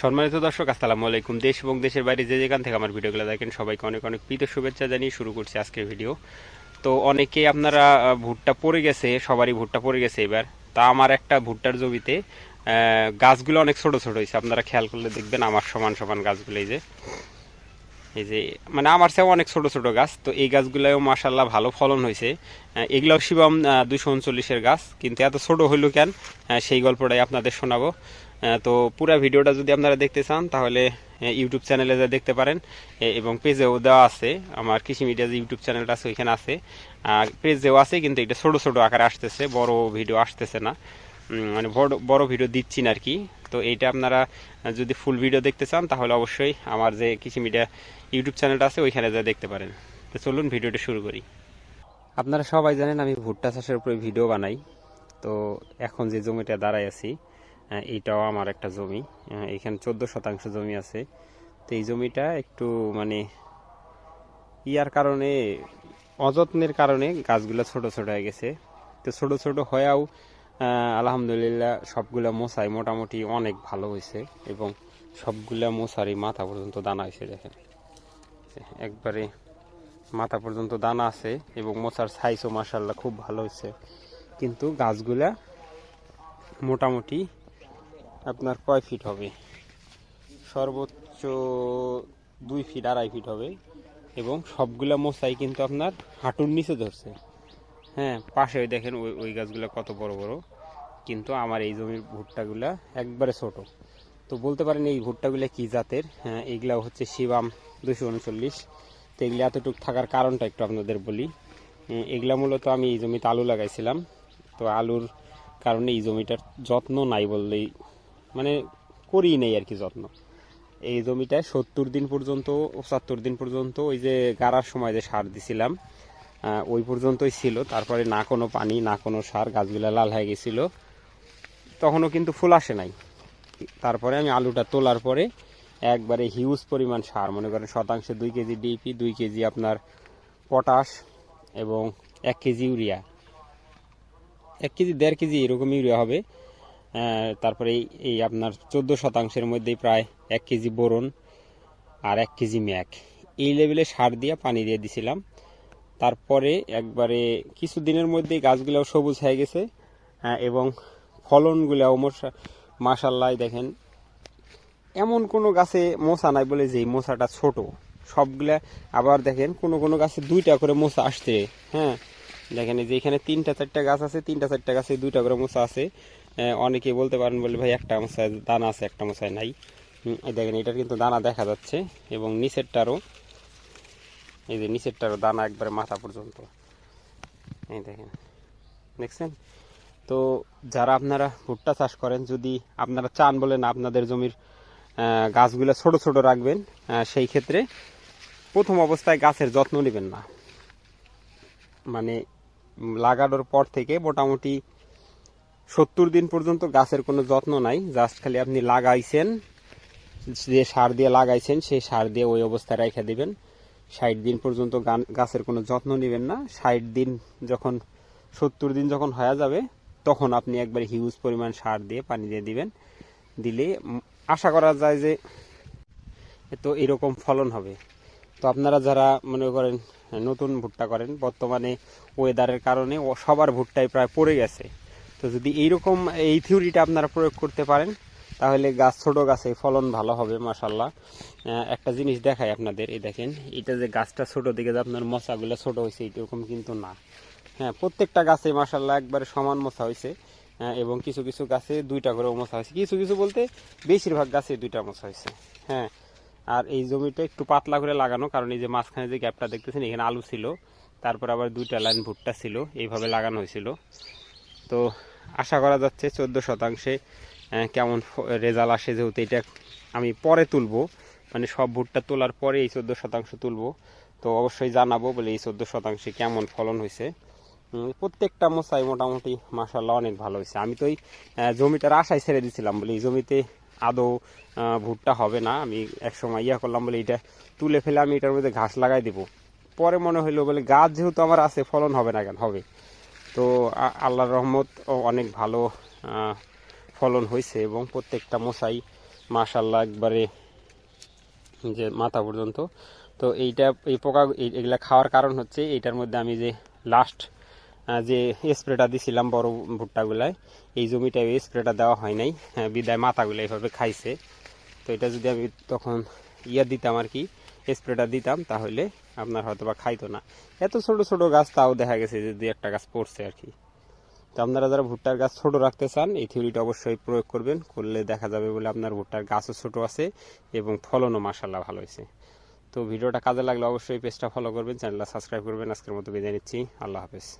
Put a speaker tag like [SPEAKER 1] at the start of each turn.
[SPEAKER 1] সম্মানিত দর্শক, আসসালামু আলাইকুম। দেশ এবং দেশের বাইরে যে যেখান থেকে আমার ভিডিওগুলো দেখেন, সবাইকে অনেক অনেক প্রীত শুভেচ্ছা জানিয়ে শুরু করছি আজকের ভিডিও। তো অনেকে আপনারা ভুট্টা পড়ে গেছে, সবারই ভুট্টা পড়ে গেছে এবার। তা আমার একটা ভুট্টার জমিতে গাছগুলো অনেক ছোট ছোট হয়েছে। আপনারা খেয়াল করলে দেখবেন আমার সমান সমান গাছগুলো এই যে এই যে মানে আমার চেয়েও অনেক ছোট ছোট গাছ। তো এই গাছগুলোও মাসাল্লাহ ভালো ফলন হয়েছে। এগুলাও শিবম দুশো উনচল্লিশের গাছ। কিন্তু এত ছোট হইল কেন? সেই গল্পটাই আপনাদের শোনাবো। তো পুরো ভিডিওটা যদি আপনারা দেখতে চান, তাহলে ইউটিউব চ্যানেলে যা দেখতে পারেন এবং পেজেও দেওয়া আছে, আমার কৃষি মিডিয়া যে ইউটিউব চ্যানেলটা আছে, ওইখানে আছে। আর পেজেও আছে, কিন্তু এটা ছোট ছোট আকারে আসতেছে, বড় ভিডিও আসতেছে না। মানে বড় বড় ভিডিও দিচ্ছি না আর কি। তো এইটা আপনারা যদি ফুল ভিডিও দেখতে চান, তাহলে অবশ্যই আমার যে কৃষি মিডিয়া ইউটিউব চ্যানেলটা আছে, ওইখানে যা দেখতে পারেন। তো চলুন ভিডিওটা শুরু করি। আপনারা সবাই জানেন, আমি ভুট্টা চাষের উপরে ভিডিও বানাই। তো এখন যে জমিটা দাঁড়াই আছি এইটাও আমার একটা জমি। এখানে চোদ্দ শতাংশ জমি আছে। তো এই জমিটা একটু মানে ইয়ার কারণে, অযত্নের কারণে গাছগুলো ছোট ছোট হয়ে গেছে। তো ছোট ছোট হয়েও আলহামদুলিল্লাহ সবগুলা মশাই মোটামুটি অনেক ভালো হয়েছে এবং সবগুলা মশারই মাথা পর্যন্ত দানা হয়েছে দেখেন। একবারে মাথা পর্যন্ত দানা আছে এবং মোচার সাইজও মাসাল্লাহ খুব ভালো হয়েছে। কিন্তু গাছগুলা মোটামুটি আপনার কয় ফিট হবে? সর্বোচ্চ দুই ফিট, আড়াই ফিট হবে। এবং সবগুলা মোচাই কিন্তু আপনার হাঁটুর নিচে ধরছে। হ্যাঁ পাশে দেখেন ওই ওই গাছগুলো কত বড় বড়। কিন্তু আমার এই জমির ভুট্টাগুলা একবারে ছোট। তো বলতে পারেন এই ভুট্টাগুলো কি জাতের? হ্যাঁ এইগুলা হচ্ছে শিবাম দুশো উনচল্লিশ। তো এগুলো এতটুকু থাকার কারণটা একটু আপনাদের বলি। এগুলা মূলত আমি এই জমিতে আলু লাগাইছিলাম। তো আলুর কারণে এই জমিটার যত্ন নাই বললেই মানে করি নেই আর কি যত্ন। এই জমিটায় সত্তর দিন পর্যন্ত পঁচাত্তর দিন পর্যন্ত ওই যে গাড়ার সময় যে সার দিছিলাম ওই পর্যন্তই ছিল। তারপরে না কোনো পানি, না কোনো সার, গাছগুলো লাল হয়ে গেছিল। তখনও কিন্তু ফুল আসে নাই। তারপরে আমি আলুটা তোলার পরে একবারে হিউজ পরিমাণ সার, মনে করেন শতাংশে দুই কেজি ডিপি দুই কেজি আপনার পটাশ এবং এক কেজি ইউরিয়া এক কেজি, দেড় কেজি এরকম ইউরিয়া হবে। তারপরে এই- আপনার চোদ্দ শতাংশের মধ্যে প্রায় এক কেজি বোরন আর এক কেজি ম্যাক। এই লেভেলে সার দিয়ে পানি দিয়ে দিছিলাম। তারপরে একবারে কিছু দিনের মধ্যেই গাছগুলোও সবুজ হয়ে গেছে হ্যাঁ, এবং ফলনগুলাও মাসাল্লাহ দেখেন এমন কোনো গাছে মোচা নাই বলে যে মোচাটা ছোট। সবগুলা আবার দেখেন কোনো কোনো গাছে দুইটা করে মোচা আসছে হ্যাঁ। দেখেন যে এখানে তিনটা চারটা গাছ আছে তিনটা চারটা গাছে দুইটা করে মোচা আছে। অনেকে বলতে পারেন বলে, ভাই, একটা মোচায় দানা আছে, একটা মোচায় নাই। দেখেন, এটার কিন্তু দানা দেখা যাচ্ছে এবং নিচেরটারও, এই যে নিচেরটারও দানা একবারে মাথা পর্যন্ত। এই দেখেন, দেখছেন? তো যারা আপনারা ভুট্টা চাষ করেন, যদি আপনারা চান বলেন আপনাদের জমির গাছগুলো ছোট ছোট রাখবেন সেই ক্ষেত্রে প্রথম অবস্থায় গাছের যত্ন নেবেন না। মানে লাগানোর পর থেকে মোটামুটি সত্তর দিন পর্যন্ত গাছের কোনো যত্ন নাই জাস্ট খালি আপনি লাগাইছেন, যে সার দিয়ে লাগাইছেন, সেই সার দিয়ে ওই অবস্থায় রেখে দিবেন। ষাট দিন পর্যন্ত গাছের কোনো যত্ন নেবেন না। ষাট দিন যখন, সত্তর দিন যখন হয়ে যাবে, তখন আপনি একবার হিউজ পরিমাণ সার দিয়ে পানি দিয়ে দিবেন। দিলে আশা করা যায় যে তো এরকম ফলন হবে। তো আপনারা যারা মনে করেন নতুন ভুট্টা করেন, বর্তমানে ওয়েদারের কারণে সবার ভুট্টাই প্রায় পড়ে গেছে। তো যদি এইরকম এই থিওরিটা আপনারা প্রয়োগ করতে পারেন তাহলে গাছ ছোট গাছে ফলন ভালো হবে মাসাল্লাহ একটা জিনিস দেখাই আপনাদের এই দেখেন এটা যে গাছটা ছোট দিকে যে আপনার মশাগুলো ছোট হয়েছে এরকম কিন্তু না। হ্যাঁ প্রত্যেকটা গাছে মাসাল্লাহ একবারে সমান মশা হয়েছে হ্যাঁ, এবং কিছু কিছু গাছে দুইটা করে মশা হয়েছে। কিছু কিছু বলতে বেশিরভাগ গাছে দুইটা মশা হয়েছে হ্যাঁ। আর এই জমিটা একটু পাতলা করে লাগানো কারণ এই যে মাঝখানে যে গ্যাপটা দেখতেছেন এখানে আলু ছিল তারপর আবার দুইটা লাইন ভুট্টা ছিল এইভাবে লাগানো হয়েছিল। তো আশা করা যাচ্ছে চোদ্দ শতাংশে কেমন রেজাল্ট আসে যেহেতু এটা আমি পরে তুলবো। মানে সব ভুট্টা তোলার পরে এই চোদ্দ শতাংশ তুলবো। তো অবশ্যই জানাব বলে এই চোদ্দ শতাংশে কেমন ফলন হয়েছে। প্রত্যেকটা মশাই মোটামুটি মাসাল্লাহ অনেক ভালো হয়েছে। আমি তো এই জমিটার আশায় ছেড়ে দিছিলাম বলে এই জমিতে আদৌ ভুট্টা হবে না। আমি একসময় ইয়া করলাম বলে এটা তুলে ফেলে আমি এটার মধ্যে ঘাস লাগাই দেবো। পরে মনে হইল বলে গাছ যেহেতু আমার আছে, ফলন হবে না কেন? হবে। তো আল্লাহর রহমত অনেক ভালো ফলন হয়েছে এবং প্রত্যেকটা মশাই মাশাল্লাহ একবারে যে মাথা পর্যন্ত। তো এইটা এই পোকা এগুলা খাওয়ার কারণ হচ্ছে এইটার মধ্যে আমি যে লাস্ট যে স্প্রেটা দিছিলাম বড় ভুট্টাগুলায় এই জমিটায় স্প্রেটা দেওয়া হয় নাই। হ্যাঁ, বিদায় মাথাগুলো এইভাবে খাইছে। তো এটা যদি আমি তখন ইয়া দিতাম আর কি স্প্রেটা দিতাম, তাহলে আপনার হয়তো বা খাইতো না। এত ছোট ছোট গাছ তাও দেখা গেছে যে দু একটা গাছ পড়ছে আর কি। তো আপনারা যারা ভুট্টার গাছ ছোট রাখতে চান, এই থিওরিটা অবশ্যই প্রয়োগ করবেন। করলে দেখা যাবে বলে আপনার ভুট্টার গাছও ছোট আছে এবং ফলনও মাসাল্লাহ ভালো হয়েছে। তো ভিডিওটা কাজে লাগলে অবশ্যই পেজটা ফলো করবেন, চ্যানেলটা সাবস্ক্রাইব করবেন। আজকের মতো বিদায় নিচ্ছি। আল্লাহ হাফেজ।